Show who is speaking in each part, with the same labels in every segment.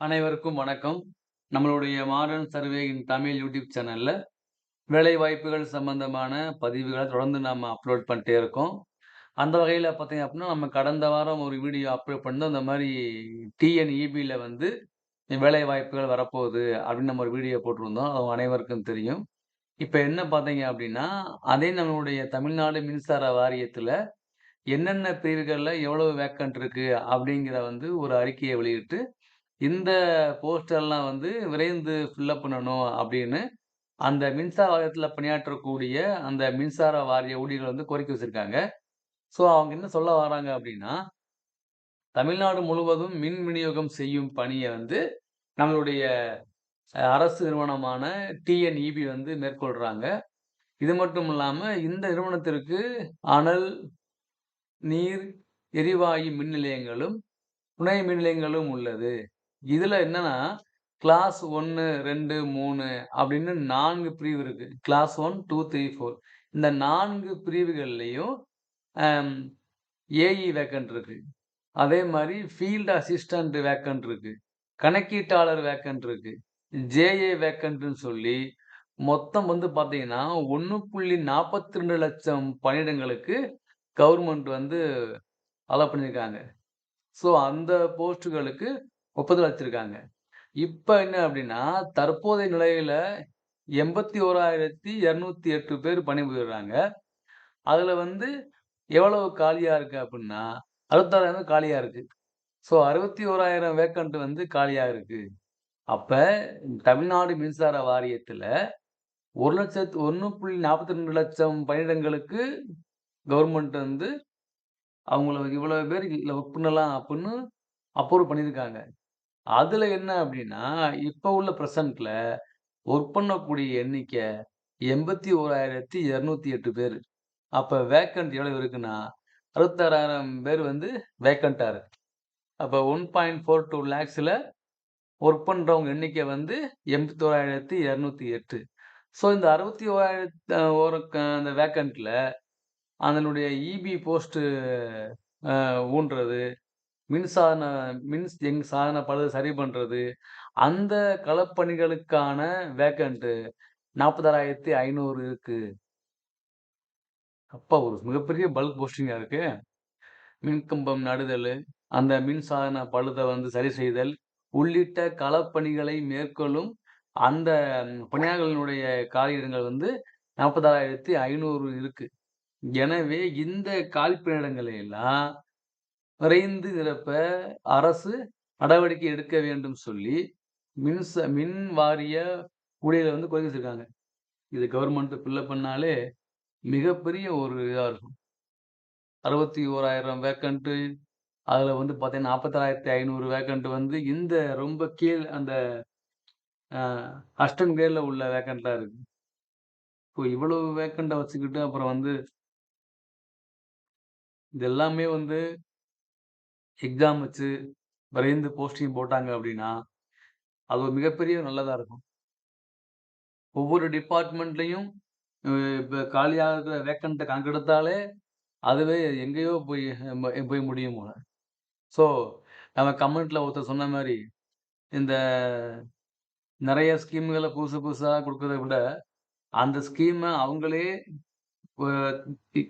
Speaker 1: அனைவருக்கும் வணக்கம். நம்மளுடைய modern survey in Tamil YouTube சேனலில் வேலை வாய்ப்புகள் சம்பந்தமான பதிவுகளை தொடர்ந்து நாம் அப்லோட் பண்ணிட்டே இருக்கோம். அந்த வகையில் பார்த்தீங்க அப்படின்னா நம்ம கடந்த வாரம் ஒரு வீடியோ அப்லோட் பண்ணோம் இந்த மாதிரி டிஎன்இபியில் வந்து வேலை வாய்ப்புகள் வரப்போகுது அப்படின்னு நம்ம ஒரு வீடியோ போட்டிருந்தோம். அது அனைவருக்கும் தெரியும். இப்போ என்ன பார்த்தீங்க அப்படின்னா அதே நம்மளுடைய தமிழ்நாடு மின்சார வாரியத்தில் என்னென்ன பிரிவுகளில் எவ்வளவு வேக்கன்ட் இருக்குது அப்படிங்கிற வந்து ஒரு அறிக்கையை வெளியிட்டு, இந்த போஸ்டர்லாம் வந்து விரைந்து ஃபில்லப் பண்ணணும் அப்படின்னு அந்த மின்சார வாரியத்தில் பணியாற்றக்கூடிய அந்த மின்சார வாரிய ஊழியர்கள் வந்து கோரிக்கை வச்சிருக்காங்க. ஸோ அவங்க என்ன சொல்ல வராங்க அப்படின்னா தமிழ்நாடு முழுவதும் மின் விநியோகம் செய்யும் பணியை வந்து நம்மளுடைய அரசு நிறுவனமான டிஎன்இபி வந்து மேற்கொள்கிறாங்க இது மட்டும் இல்லாமல் இந்த நிறுவனத்திற்கு அனல், நீர், எரிவாயு மின் நிலையங்களும், துணை மின் நிலையங்களும் உள்ளது. இதுல என்னன்னா, கிளாஸ் ஒன்று ரெண்டு மூணு அப்படின்னு நான்கு பிரிவு இருக்கு. கிளாஸ் 1, 2, 3, 4 இந்த நான்கு பிரிவுகள்லையும் ஏஇ வேக்கன்ட் இருக்கு. அதே மாதிரி ஃபீல்டு அசிஸ்டண்ட் வேக்கன்ட் இருக்கு. கணக்கீட்டாளர் வேக்கன்ட் இருக்கு. ஜேஏ வேக்கன்ட்னு சொல்லி மொத்தம் வந்து பார்த்தீங்கன்னா, 1.42 பணியிடங்களுக்கு கவர்மெண்ட் வந்து அலோ பண்ணியிருக்காங்க. ஸோ அந்த போஸ்ட்டுகளுக்கு ஒப்புதல் வச்சிருக்காங்க இப்ப என்ன அப்படின்னா தற்போதைய நிலையில 81,208 பேர் பணிபுரிகிறாங்க அதுல வந்து எவ்வளவு காலியா இருக்கு அப்படின்னா அறுபத்தாறாயிரம் காலியா இருக்கு. ஸோ 61,000 வேக்கன்ட் வந்து காலியா இருக்கு. அப்ப தமிழ்நாடு மின்சார வாரியத்துல 1,42,00,000 பணியிடங்களுக்கு கவர்மெண்ட் வந்து அவங்கள இவ்வளவு பேர் இல்லை ஒர்க் பண்ணலாம் அப்டின்னு அப்ரூவ் பண்ணியிருக்காங்க. அதுல என்ன அப்படின்னா இப்ப உள்ள பிரசன்ட்ல ஒர்க் பண்ணக்கூடிய எண்ணிக்கை 81,208 பேரு. அப்ப வேக்கன்ட் எவ்வளவு இருக்குன்னா, 66,000 பேர் வந்து வேக்கன்ட்டா இருக்கு. அப்ப 1.42 லேக்ஸ்ல ஒர்க் பண்றவங்க எண்ணிக்கை வந்து 81,208. ஸோ இந்த 61,000 ஒரு க அந்த வேக்கன்ட்ல அதனுடைய இபி போஸ்ட்டு அ ஊன்றது, மின்சாதன மின் எங் சாதன பழுது சரி பண்றது, அந்த களப்பணிகளுக்கான வேக்கன்ட் 46,500 இருக்கு. அப்பா ஒரு மிகப்பெரிய பல்க் போஸ்டிங்காக இருக்கு. மின்கம்பம் நடுதல் அந்த மின்சாதன பழுத வந்து சரி செய்தல் உள்ளிட்ட களப்பணிகளை மேற்கொள்ளும் அந்த பணியாளர்களுடைய காலியிடங்கள் வந்து 46,500 இருக்கு. எனவே இந்த காலி எல்லாம் விரைந்து நிரப்ப அரசு நடவடிக்கை எடுக்க வேண்டும் சொல்லி, மின்ச மின் வாரிய ஊழியர்கள் வந்து கோரிக்கை வச்சிருக்காங்க. இது கவர்மெண்ட் ஃபில் பண்ணாலே மிகப்பெரிய ஒரு இதா இருக்கும். 61,000 வேக்கன்ட் அதுல வந்து பார்த்தீங்கன்னா, 46,500 வேக்கன்ட் வந்து இந்த ரொம்ப கீழ் அந்த அ அசிஸ்டன்ட் உள்ள வேக்கண்ட்டாக இருக்கு. இப்போ இவ்வளவு வேக்கண்ட்டை வச்சுக்கிட்டு அப்புறம் வந்து இது எல்லாமே வந்து எக்ஸாம் வச்சு விரைந்து போஸ்டிங் போட்டாங்க அப்படின்னா அது ஒரு மிகப்பெரிய நல்லதாக இருக்கும். ஒவ்வொரு டிபார்ட்மெண்ட்லேயும் இப்போ காலியாக இருக்கிற வேக்கண்ட்டை கணக்கெடுத்தாலே, அதுவே எங்கேயோ போய் போய் முடியும் போல. ஸோ நம்ம கமெண்ட்டில் ஒருத்தர் சொன்ன மாதிரி இந்த நிறைய ஸ்கீம்களை புதுசு புதுசாக கொடுக்கறத விட, அந்த ஸ்கீமை அவங்களே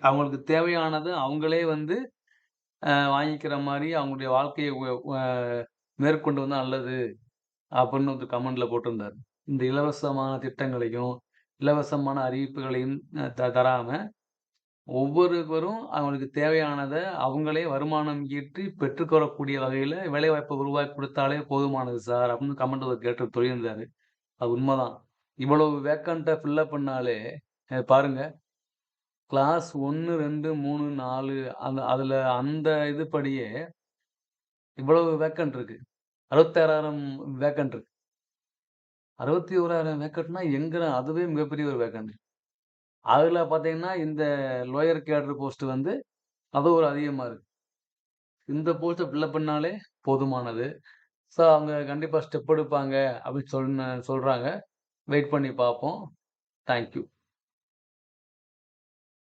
Speaker 1: அவங்களுக்கு தேவையானது அவங்களே வந்து வாங்கிக்கிற மாதிரி அவங்களுடைய வாழ்க்கையை மேற்கொண்டு வந்தால் நல்லது. அப்படின்னு ஒருத்தர் கமெண்ட்ல போட்டிருந்தாரு. இந்த இலவசமான திட்டங்களையும், இலவசமான அறிவிப்புகளையும் த தராம, ஒவ்வொருவரும் அவங்களுக்கு தேவையானதை அவங்களே வருமானம் ஈட்டி பெற்றுக்கொள்ளக்கூடிய வகையில் வேலைவாய்ப்பை உருவாக்கி கொடுத்தாலே போதுமானது சார் அப்படின்னு கமெண்ட் ஒருத்தர் கேட்டு சொல்லியிருந்தாரு. அது உண்மைதான் இவ்வளவு வேக்கண்ட்டை ஃபில்லப் பண்ணாலே பாருங்கள் பாருங்க. கிளாஸ் 1, 2, 3, 4 அந்த அதுல அந்த இது படியே இவ்வளவு வேக்கன்ட் இருக்கு. 66,000 வேக்கன்ட் இருக்கு. 61,000 வேக்கன்ட்னா எங்க அதுவே மிகப்பெரிய ஒரு வேக்கன்ட். அதுல பார்த்தீங்கன்னா, இந்த லோயர் கேடர் போஸ்ட் வந்து அது ஒரு அதிகமா இருக்கு. இந்த போஸ்ட்ட ஃபில் அப் பண்ணாலே போதுமானது. ஸோ அவங்க கண்டிப்பா ஸ்டெப் எடுப்பாங்க அப்படின்னு சொன்ன சொல்றாங்க. வெயிட் பண்ணி பார்ப்போம். Thank you.